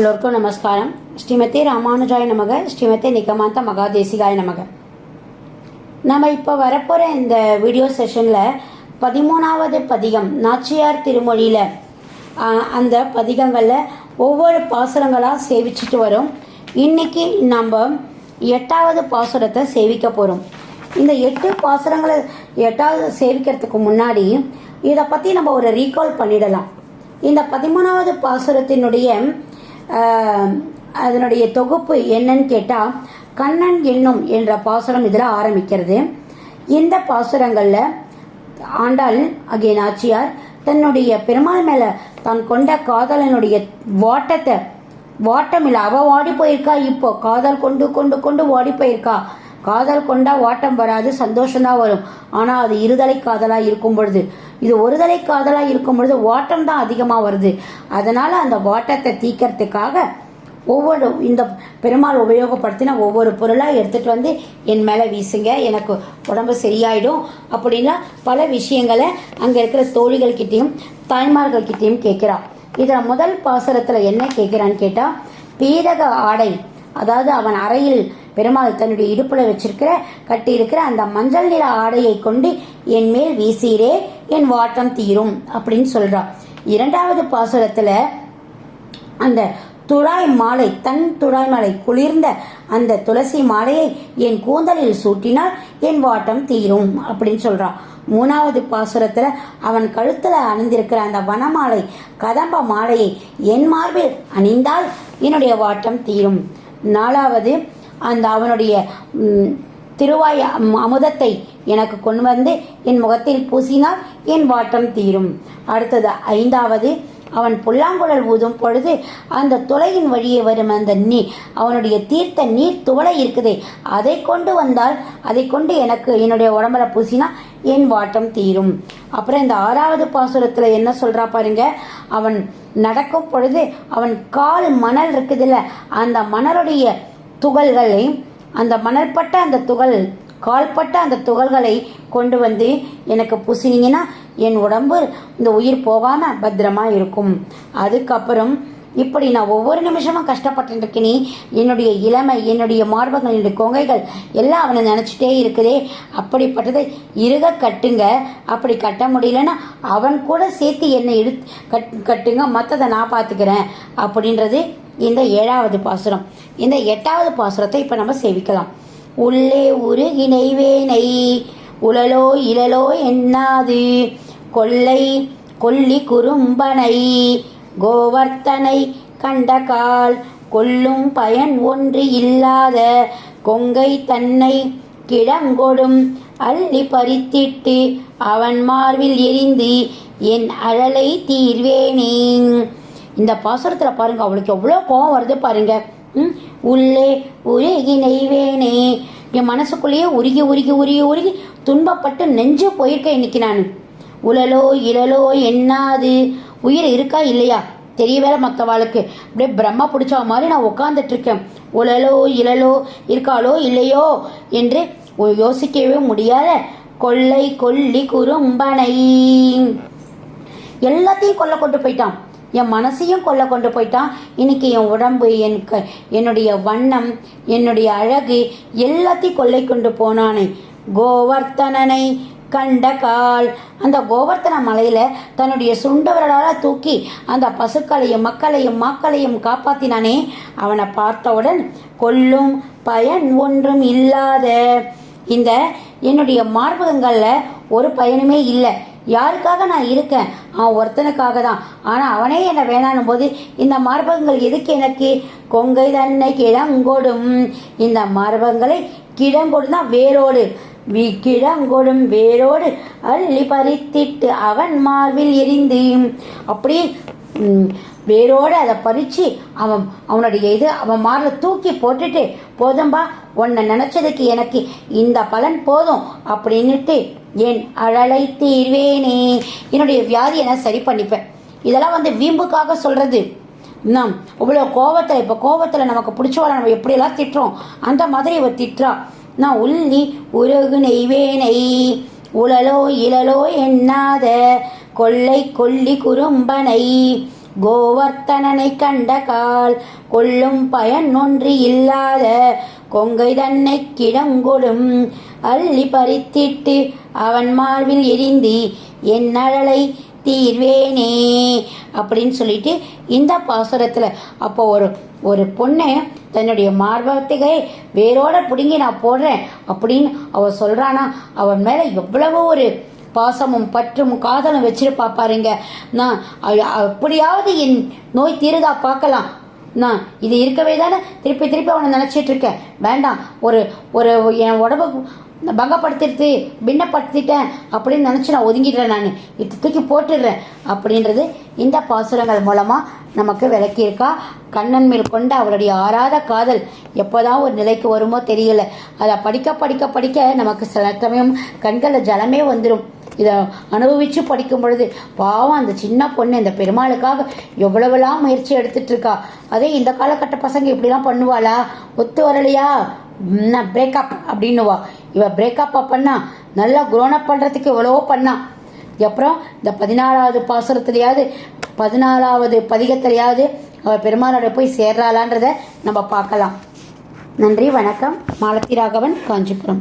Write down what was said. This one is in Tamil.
எல்லோருக்கும் நமஸ்காரம். ஸ்ரீமதி ராமானுஜாய நமக ஸ்ரீமதி நிகமாந்த மகாதேசிகாய நமக. நம்ம இப்போ வரப்போகிற இந்த வீடியோ செஷனில் பதிமூணாவது பதிகம் நாச்சியார் திருமொழியில் அந்த பதிகங்களில் ஒவ்வொரு பாசுரங்களாக சேவிச்சுட்டு வரோம். இன்னைக்கு நம்ம எட்டாவது பாசுரத்தை சேவிக்க போகிறோம் இந்த எட்டு பாசுரங்களை எட்டாவது சேவிக்கிறதுக்கு முன்னாடி இதை பற்றி நம்ம ஒரு ரீகால் பண்ணிடலாம். இந்த பதிமூணாவது பாசுரத்தினுடைய அதனுடைய தொகுப்பு என்னன்னு கேட்டால் கண்ணன் என்னும் என்ற பாசுரம் இதில் ஆரம்பிக்கிறது. இந்த பாசுரங்களில் ஆண்டாள் அகே நாச்சியார் தன்னுடைய பெருமாள் மேலே தான் கொண்ட காதலனுடைய வாட்டத்தை வாட்டம் இல்லை அவள் வாடி போயிருக்கா இப்போ? காதல் கொண்டு கொண்டு கொண்டு வாடி போயிருக்கா? காதல் கொண்டா வாட்டம் வராது சந்தோஷம்தான் வரும். ஆனால் அது இருதலை காதலாக இருக்கும் பொழுது. இது ஒருதலை காதலாக இருக்கும் பொழுது வாட்டம் தான் அதிகமாக வருது. அதனால் அந்த வாட்டத்தை தீக்கிறதுக்காக ஒவ்வொரு இந்த பெருமாள் உபயோகப்படுத்தின ஒவ்வொரு பொருளாக எடுத்துகிட்டு வந்து என் மேலே வீசுங்க எனக்கு உடம்பு சரியாயிடும் அப்படின்னா பல விஷயங்களை அங்கே இருக்கிற தோழிகள்கிட்டையும் தாய்மார்கள்கிட்டையும் கேட்குறா. இதில் முதல் பாசுரத்தில் என்ன கேட்குறான்னு கேட்டால் பீரக ஆடை அதாவது அவன் அறையில் பெருமாள் தன்னுடைய இடுப்புல வச்சிருக்கிற கட்டி இருக்கிற அந்த மஞ்சள் நிற ஆடையை கொண்டு என் மேல் வீசீரே என் வாட்டம் தீரும் அப்படின்னு சொல்றான் இரண்டாவது பாசுரத்துல அந்த துழாய் மாலை தன் துழாய் மாலை குளிர்ந்த அந்த துளசி மாலையை என் கூந்தலில் சூட்டினால் என் வாட்டம் தீரும் அப்படின்னு சொல்றான் மூணாவது பாசுரத்துல அவன் கழுத்துல அணிந்திருக்கிற அந்த வனமாலை கதம்ப மாலையை என் மார்பில் அணிந்தால் என்னுடைய வாட்டம் தீரும். நாலாவது அந்த அவனுடைய திருவாய் அம்- அமுதத்தை எனக்கு கொண்டு வந்து என் முகத்தில் பூசினால் என் வாட்டம் தீரும். அடுத்தது ஐந்தாவது அவன் புல்லாங்குழல் ஊதும் பொழுது அந்த துளையின் வழியே வரும் அந்த நீ அவனுடைய தீர்த்த நீர் துவளை இருக்குதே. அதை கொண்டு வந்தால் அதை கொண்டு எனக்கு என்னுடைய உடம்புல பூசினா என் வாட்டம் தீரும். அப்புறம் இந்த ஆறாவது பாசுரத்தில் என்ன சொல்றா பாருங்க அவன் நடக்கும் பொழுது அவன் கால் மணல் இருக்குதுல்ல அந்த மணலுடைய துகள்களை அந்த மணற்பட்ட அந்த துகள் கால்பட்ட அந்த துகள்களை கொண்டு வந்து எனக்கு பூசினீங்கன்னா என் உடம்பு இந்த உயிர் போகாமல் பத்திரமா இருக்கும். அதுக்கப்புறம் இப்படி நான் ஒவ்வொரு நிமிஷமும் கஷ்டப்பட்டுருக்கினி என்னுடைய இளமை என்னுடைய மார்பகங்கள் என்னுடைய கொங்கைகள் எல்லாம் அவனை நினச்சிட்டே இருக்குதே. அப்படிப்பட்டதை இருக கட்டுங்க. அப்படி கட்ட முடியலன்னா அவன் கூட சேர்த்து என்னை இழு கட் கட்டுங்க. மற்றதை நான் பார்த்துக்கிறேன். அப்படின்றது இந்த ஏழாவது பாசுரம். இந்த எட்டாவது பாசுரத்தை இப்போ நம்ம சேவிக்கலாம். உள்ளே உருகி நெய்வேனை உழலோ இழலோ எண்ணாது கொள்ளை கொல்லி குறும்பனை கோவர்த்தனை கண்டகால் கொல்லும் பயன் ஒன்று இல்லாத கொங்கை தன்னை கிடங்கொடும் அள்ளி பறித்திட்டு அவன் மார்பில் எரிந்து என் அழலை தீர்வேனேன். இந்த பாசுரத்தில் பாருங்க அவளுக்கு எவ்வளோ கோவம் வருது பாருங்கள் ம்? உள்ளே உருகி நெய்வேனே. என் மனசுக்குள்ளேயே உருகி உருகி உருகி உருகி துன்பப்பட்டு நெஞ்சு போயிருக்கேன் இன்னைக்கு நான். உழலோ இழலோ என்னாது? உயிர் இருக்கா இல்லையா? தெரிய வேற மற்றவாளுக்கு அப்படியே பிரம்ம பிடிச்ச மாதிரி நான் உட்காந்துட்டு இருக்கேன். உழலோ இழலோ இருக்காளோ இல்லையோ என்று யோசிக்கவே முடியாத கொள்ளை கொல்லி குறும்பனை. எல்லாத்தையும் கொல்ல கொண்டு போயிட்டான். என் மனசையும் கொள்ள கொண்டு போயிட்டான். இன்னைக்கு என் உடம்பு என் க என்னுடைய வண்ணம் என்னுடைய அழகு எல்லாத்தையும் கொள்ளை கொண்டு போனானே. கோவர்த்தனனை கண்ட கால். அந்த கோவர்த்தன மலையில் தன்னுடைய சுண்டவர்களால் தூக்கி அந்த பசுக்களையும் மக்களையும் மாக்களையும் காப்பாத்தினானே. அவனை பார்த்தவுடன் கொல்லும் பயன் ஒன்றும் இல்லாத இந்த என்னுடைய மார்பகங்களில் ஒரு பயனுமே இல்லை. யாருக்காக நான் இருக்கேன்? அவன் ஒருத்தனுக்காக தான் ஆனால் அவனே என்னை வேணானும் போது இந்த மார்பகங்கள் எதுக்கு எனக்கு? கொங்கை தன்னை கிடங்கொடும் இந்த மார்பகங்களை கிழங்கொடுனா வேரோடு. கிழங்கொடும் வேரோடு அள்ளி பறித்திட்டு அவன் மார்பில் எரிந்து அப்படியே வேரோடு அதை பறித்து அவன் அவனுடைய இது அவன் மாரில் தூக்கி போட்டுட்டு போதும்பா உன்னை நினச்சதுக்கு எனக்கு இந்த பலன் போதும் அப்படின்னுட்டு என் அழலை தீர்வேனே என்னுடைய வியாதியை நான் சரி பண்ணிப்பேன். இதெல்லாம் வந்து வீம்புக்காக சொல்கிறது நம் இவ்வளோ கோவத்தில் இப்போ கோவத்தில் நமக்கு பிடிச்சவளை நம்ம எப்படியெல்லாம் திட்டுறோம்? அந்த மாதிரி இவ திட்டுறா. நான் உள்ளி உருகு நெய்வேனை உழலோ இழலோ எண்ணாத கொள்ளை கொல்லி குறும்பனை கோவர்த்தனனை கண்ட கால் கொள்ளும் பயன் ஒன்று இல்லாத கொங்கை தன்னை கிடங்கொடும் அள்ளி பறித்திட்டு அவன் மார்பில் எரிந்தி என் அழலை தீர்வேனே அப்படின்னு சொல்லிட்டு இந்த பாசுரத்தில் அப்போ ஒரு ஒரு பொண்ணு தன்னுடைய மார்பகத்தை வேரோட பிடுங்கி நான் போடுறேன் அப்படின்னு அவள் சொல்கிறானா அவன் மேலே எவ்வளவோ ஒரு பாசமும் பற்றும் காதலும் வச்சிருப்பா பாருங்க. நான் அப்படியாவது என் நோய் தீருதா பார்க்கலாம். நான் இது இருக்கவே தானே? திருப்பி திருப்பி அவனை நினச்சிட்டு இருக்கேன் வேண்டாம் ஒரு ஒரு என் உடம்பு பங்கப்படுத்திடுத்து பின்னப்படுத்திட்டேன் அப்படின்னு நினச்சி நான் ஒதுங்கிடுறேன் நான். இது தூக்கி போட்டுடுறேன் அப்படின்றது இந்த பாசுரங்கள் மூலமாக நமக்கு விளக்கியிருக்கா கண்ணன் மேல் கொண்ட அவளுடைய ஆறாத காதல் எப்போதான் ஒரு நிலைக்கு வருமோ தெரியல. அதை படிக்க படிக்க படிக்க நமக்கு சில சமயம் கண்களில் ஜலமே வந்துடும் இதை அனுபவித்து படிக்கும் பொழுது பாவம் அந்த சின்ன பொண்ணு இந்த பெருமாளுக்காக எவ்வளவெல்லாம் முயற்சி எடுத்துட்டு இருக்கா? அதே இந்த காலகட்ட பசங்க இப்படிலாம் பண்ணுவாளா? ஒத்து வரலையா? பிரேக்கப் அப்படின்னுவா. இவ பிரேக்கப் பண்ணா நல்லா குரோனப் பண்ணுறதுக்கு எவ்வளவோ பண்ணா. அப்புறம் இந்த பதினாலாவது பாசுரத்துலையாவது பதினாலாவது பதிகத்திலையாவது அவள் பெருமாளோட போய் சேர்றாளான்றத நம்ம பார்க்கலாம். நன்றி வணக்கம். மாலத்தி ராகவன் காஞ்சிபுரம்.